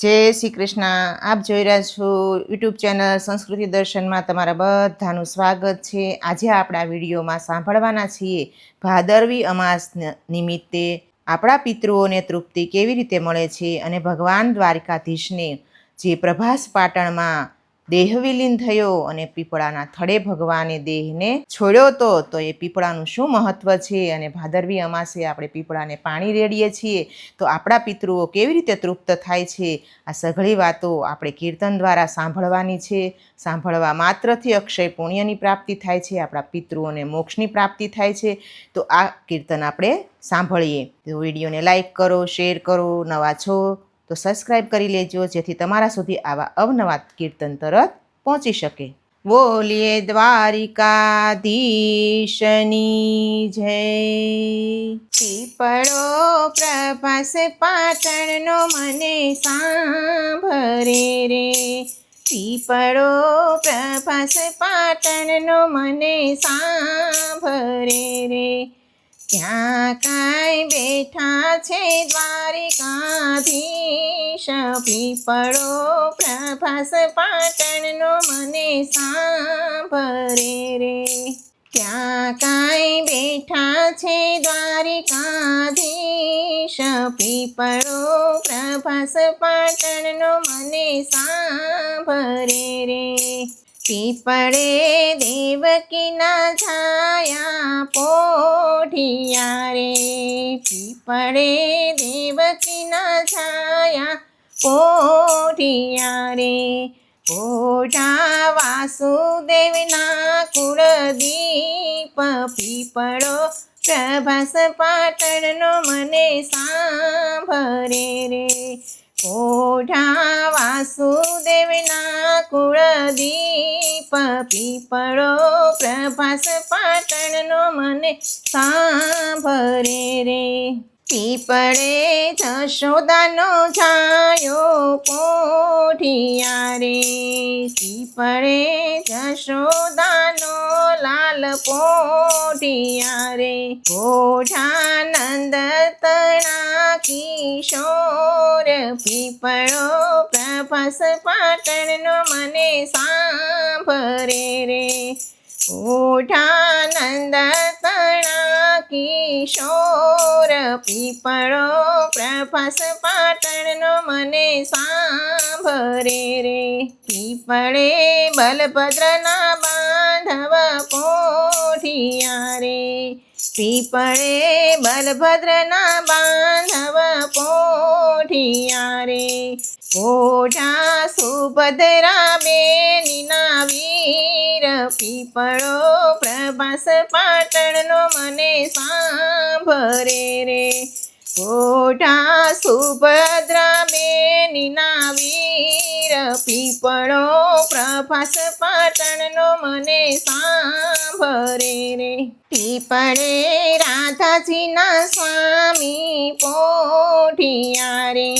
જય શ્રી કૃષ્ણ. આપ જોઈ રહ્યા છો યુટ્યુબ ચેનલ સંસ્કૃતિ દર્શનમાં તમારા બધાનું સ્વાગત છે. આજે આપણા વિડીયોમાં સાંભળવાના છીએ ભાદરવી અમાસ નિમિત્તે આપણા પિતૃઓને તૃપ્તિ કેવી રીતે મળે છે અને ભગવાન દ્વારકાધીશને જે પ્રભાસ પાટણમાં દેહ વિલીન થયો અને પીપળાના થડે ભગવાને દેહને છોડ્યો તો તો એ પીપળાનું શું મહત્વ છે? અને ભાદરવી અમાસે આપણે પીપળાને પાણી રેડીએ છીએ. તો આપણા પિતૃઓ કેવી રીતે તૃપ્ત થાય છે? આ સઘળી વાતો આપણે કીર્તન દ્વારા સાંભળવાની છે. સાંભળવા માત્રથી અક્ષય પુણ્યની પ્રાપ્તિ થાય છે, આપણા પિતૃઓને મોક્ષની પ્રાપ્તિ થાય છે. તો આ કીર્તન આપણે સાંભળીએ. તો વિડીયોને લાઈક કરો, શેર કરો, નવા છો તો સબસ્ક્રાઈબ કરી લેજો, જેથી તમારા સુધી આવા અવનવા કીર્તન તરત પહોંચી શકે. બોલીએ દ્વારિકાધીશની જય. પીપળો પ્રભાસ પાટણનો મને સાંભરે રે. પીપળો પ્રભાસ પાટણનો મને સાંભરે ત્યાં કાંઈ બેઠા છે દ્વારિકાધીશ. પીપળો પ્રભાસ પાટણનો મને સાંભરે રે. ત્યાં કાંઈ બેઠા છે દ્વારિકાધીશ. પીપળો પ્રભાસ પાટણનો મને સાંભરે રે. પીપળે દેવકીના છાયા પોઢિયા રે પીપળે દેવકીના છાયા પોઢિયા રે પોઢા વાસુદેવના કુળદીપ પીપળો પ્રભાસ પાટણનો મને સાંભરે રે ઓઢા વાસુદેવના કુળદીપ પીપળો પ્રભાસ પાટણનો મને સાંભરે રે. પીપળે જશોદાનો છાયો કોઠિયા રે. પીપળે લાલ પોઢિયા રે, ઓઢાનંદ તણા કિશોર, પીપળો પ્રભસ પાટણનો મને સાંભરે રે. ઓઢાનંદ તણા કિશોર, પીપળો પ્રભસ પાટણનો મને સાંભરે રે. પીપળે બલભદ્રના બાંધવ પોઠિયા રે. પીપળે બલભદ્રના બાંધવ પોઠિયા રે. ઓઢા સુભદ્રા બેનીના વીર. પીપળો પ્રભાસ પાટણનો મને સાંભરે રે. ઓઢા સુભદ્રા બેનીના વીર, પીપળો પ્રભાસ પાટણનો મને સાંભરે રે. પીપળે રાધાજીના સ્વામી પોઢિયા રે.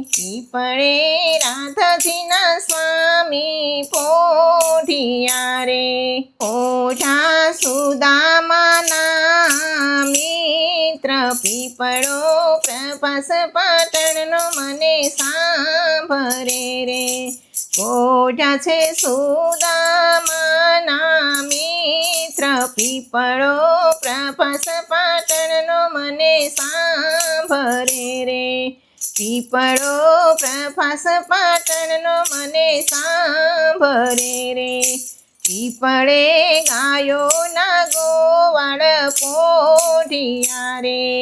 પીપળે રાધાજીના સ્વામી પોઢિયા રે. ઓઢા સુદામાના મિત્ર, પીપળો પ્રભાસ પાટણનો મને સાંભરે રે. ઓઢા છે સુદામાના મિત્ર, પીપળો પ્રભાસ પાટણનો મને સાંભરે રે. પીપળો પ્રભાસ પાટણનો મને સાંભરે રે. પીપળે ગાયોના ગોવાળ પોઢિયા રે.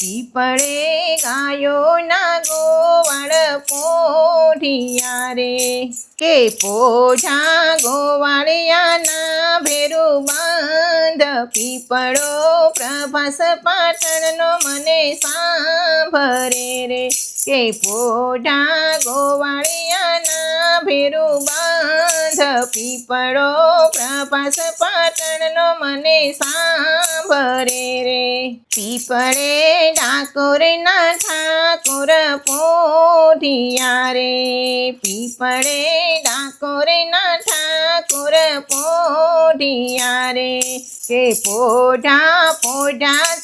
પીપળે ગાયોના ગોવાળ પોઢિયા રે. કે પોઢા ગોવાળિયાના ભેરું બંધ પીપળો પ્રભાસ પાટણનો મને સાંભરે રે. કે પોઢા ગોવાળિયાના ભેરું બાંધ પીપળો પ્રભાસ પાટણનો મને સાંભરે રે. પીપળે ડાકોરના ઠાકોર પોઢિયા રે. પીપળે ડાકોરના ઠાકોર પોઢિયા રે. કે પોઢા પોઢા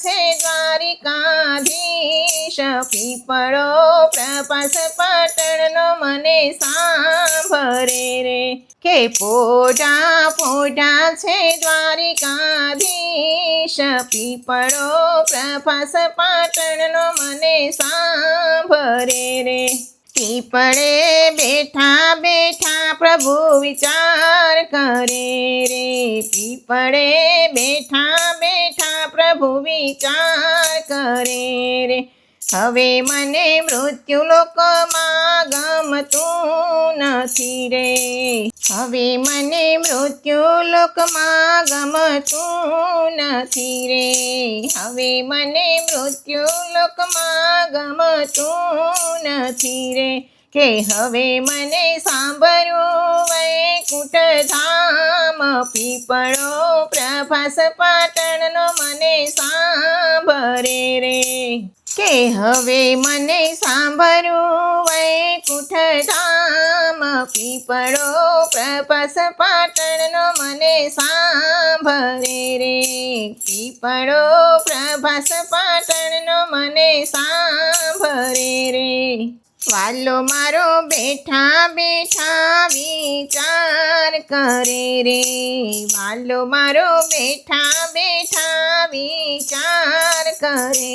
દ્વારિકાધીશ પીપળો પ્રપાસ પાટણનો મને સાંભરે રે. કે પોઢા પોઢા છે દ્વારિકાધીશ. પીપળો પ્રભાસ પાટણનો મને સાંભરે રે. પીપળે બેઠા બેઠા પ્રભુ વિચાર કરે રે. પીપળે બેઠા બેઠા પ્રભુ વિચાર કરે રે. હવે મને મૃત્યુ લોકમાં ગમતું નથી રે. હવે મને મૃત્યુ લોકમાં ગમતું નથી રે. હવે મને મૃત્યુ લોકમાં ગમતું નથી રે. કે હવે મને સાંભળ્યું વૈકુંઠ ધામ પીપળો, પ્રભાસ પાટણનો મને સાંભળે રે. કે હવે મને સાંભળ્યું વૈકુંઠ ધામ પીપળો પ્રપસ પાટણનો મને સાંભળે રે. પીપળો, પ્રભાસ પાટણનો મને સાંભળે રે. વાલો મારો બેઠા બેઠા વિચાર કરે રે. વાલો મારો બેઠા બેઠા વિચાર કરે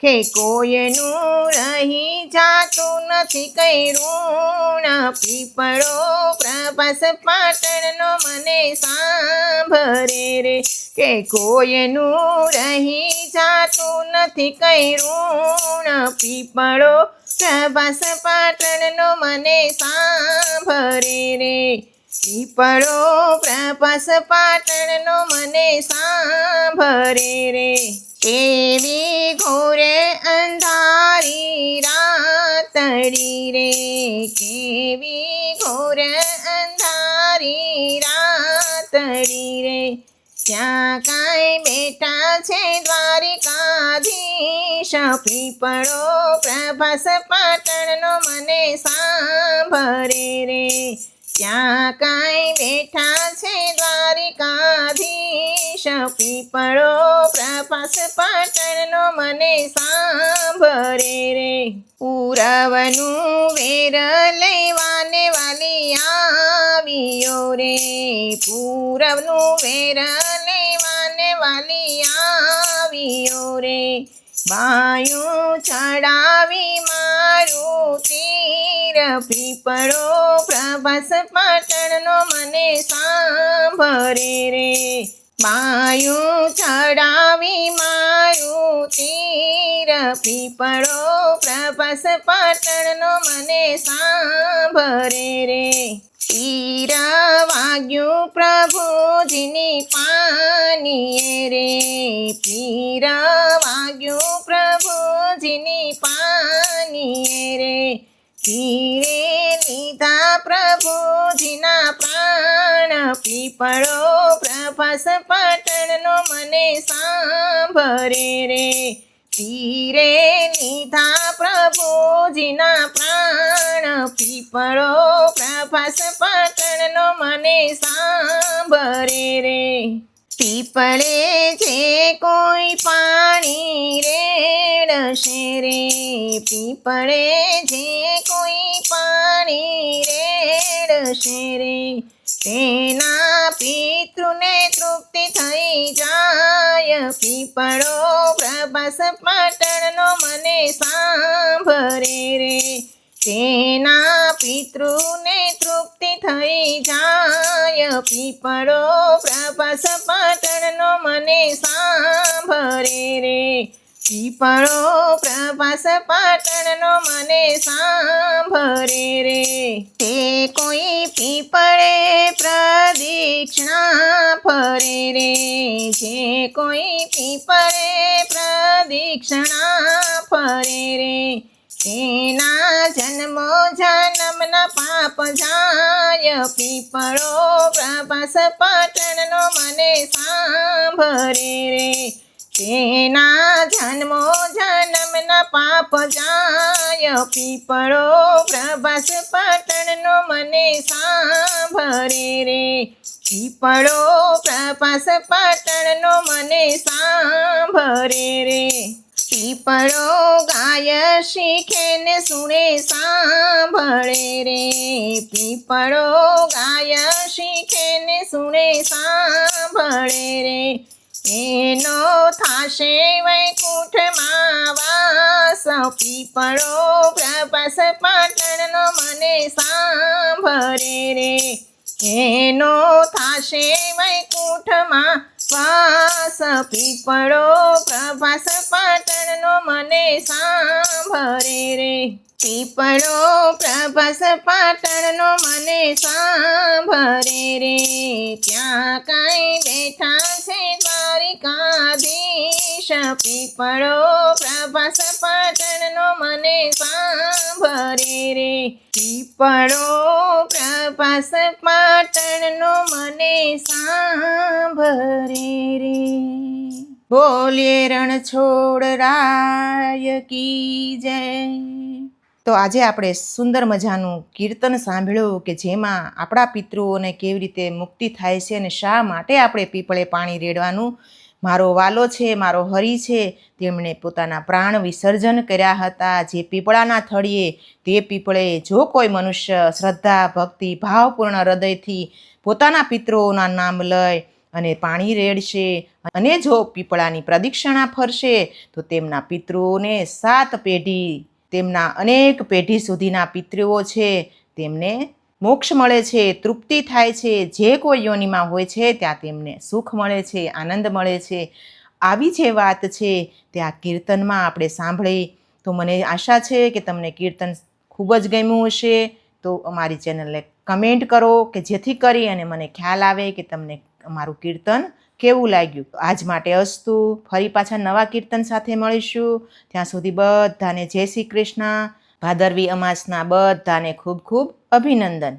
કે કોઈનું રહી જાતું નથી કઈ ઋણ. પીપળો પ્રભાસ પાટણનો મને સાંભરે રે. કે કોઈનું રહી જાતું નથી કઈ ઋણ. પીપળો પ્રભાસ પાટણનો મને સાંભરે રે. પીપળો પ્રભાસ પાટણનો મને સાંભરે રે. કેવી ઘોરે અંધારી રાતડી રે. કેવી ઘોરે અંધારી રાતડી રે. ત્યાં કાંઈ બેઠા છે દ્વારિકાધીશ, પીપળો પ્રભાસ પાટણનો મને સાંભળે રે. ત્યાં કાંઈ બેઠા છે દ્વારિકાધીશ. પીપળો પ્રભાસ પાટણનો મને સાંભળે રે. પૂરવનું વેર લેવાને વાલી આવ્યો રે. પૂરવનું વેર લેવાને વાલી આવ્યો રે. બાયું ચડાવી મારું તીર. પીપળો પ્રભાસ પાટણનો મને સાંભરે રે. બાયું ચડાવી મારું તીર. પીપળો પ્રભાસ પાટણનો મને સાંભરે રે. તીર વાગ્યું પ્રભુજીની પાનીએ રે પીર વાગ્યું પ્રભુજીની પાનીએ રે ધીરે લીધા પ્રભુજીના પ્રાણ પીપળો પ્રભાસ પાટણનો મને સાંભરે રે તીરે લીધા પ્રભુજીના પ્રાણ, પીપળો પ્રભાસ પાટણનો મને સાંભરે રે. પીપળે જે કોઈ પાણી રેડશે રે, પીપળે જે કોઈ પાણી રેડશે રે. તેના પિતૃને તૃપ્તિ થઈ જાય. પીપળો પ્રભાસ પાટણનો મને સાંભળે રે. તેના પિતૃને તૃપ્તિ થઈ જાય. પીપળો પ્રભાસ પાટણનો મને સાંભળે રે. પીપળો પ્રભાસ પાટણનો મને સાંભળે રે. તે કોઈ પીપળે પ્રદીક્ષણા ફરે રે. જે કોઈ પીપળે પ્રદીક્ષણા ફરે રે. તેના જન્મો જન્મના પાપ જાય. પીપળો પ્રભાસ પાટણનો મને સાંભળે રે. તેના જન્મો જન્મના પાપ જાય, પીપળો પ્રભાસ પાટણનો મને સાંભળે રે. પીપળો પ્રભાસ પાટણનો મને સાંભળે રે. પીપળો ગાય શીખે ને સુણે સાંભળે રે. પીપળો ગાય શીખે ને સુણે સાંભળે રે. એનો થાશે વૈકુંઠમાં વાસ, પીપળો પ્રભસ પાટણનો મને સાંભરે રે. એનો થાશે વૈકુંઠમાં વાસ, પીપળો પ્રભાસ પાટણનો મને સાંભરે રે. પીપળો પ્રભાસ પાટણનો મને સાંભરે રે. ત્યાં કાંઈ બેઠા છે દ્વારિકાધીશ પીપળો, પ્રભાસ, પાટણનો મને સાંભળે રે. પીપળો, પ્રભાસ, પાટણનો મને સાંભળે રે. બોલીએ રણછોડ રાય કી જય. તો આજે આપણે સુંદર મજાનું કીર્તન સાંભળ્યું કે જેમાં આપણા પિતૃઓને કેવી રીતે મુક્તિ થાય છે અને શા માટે આપણે પીપળે પાણી રેડવાનું મારો વાલો છે, મારો હરિ છે, તેમણે પોતાના પ્રાણ વિસર્જન કર્યા હતા. જે પીપળાના થળીએ, તે પીપળે જો કોઈ મનુષ્ય શ્રદ્ધા, ભક્તિ, ભાવપૂર્ણ હૃદયથી પોતાના પિતૃઓના નામ લઈ અને પાણી રેડશે અને જો પીપળાની પ્રદક્ષિણા ફરશે, તો તેમના પિતૃઓને સાત પેઢી, તેમના અનેક પેઢી સુધીના પિતૃઓ છે. તેમને મોક્ષ મળે છે, તૃપ્તિ થાય છે, જે કોઈ યોનિમાં હોય છે, ત્યાં તેમને સુખ મળે છે, આનંદ મળે છે. આવી જે વાત છે તે આ કીર્તનમાં આપણે સાંભળી. તો મને આશા છે કે તમને કીર્તન ખૂબ જ ગમ્યું હશે. તો અમારી ચેનલને કમેન્ટ કરો કે જેથી કરી અને મને ખ્યાલ આવે કે તમને અમારું કીર્તન કેવું લાગ્યું. આજ માટે અસ્તુ. ફરી પાછા નવા કીર્તન સાથે મળીશું. ત્યાં સુધી બધાને જય શ્રી કૃષ્ણ. ભાદરવી અમાસના બધાને ખૂબ ખૂબ અભિનંદન.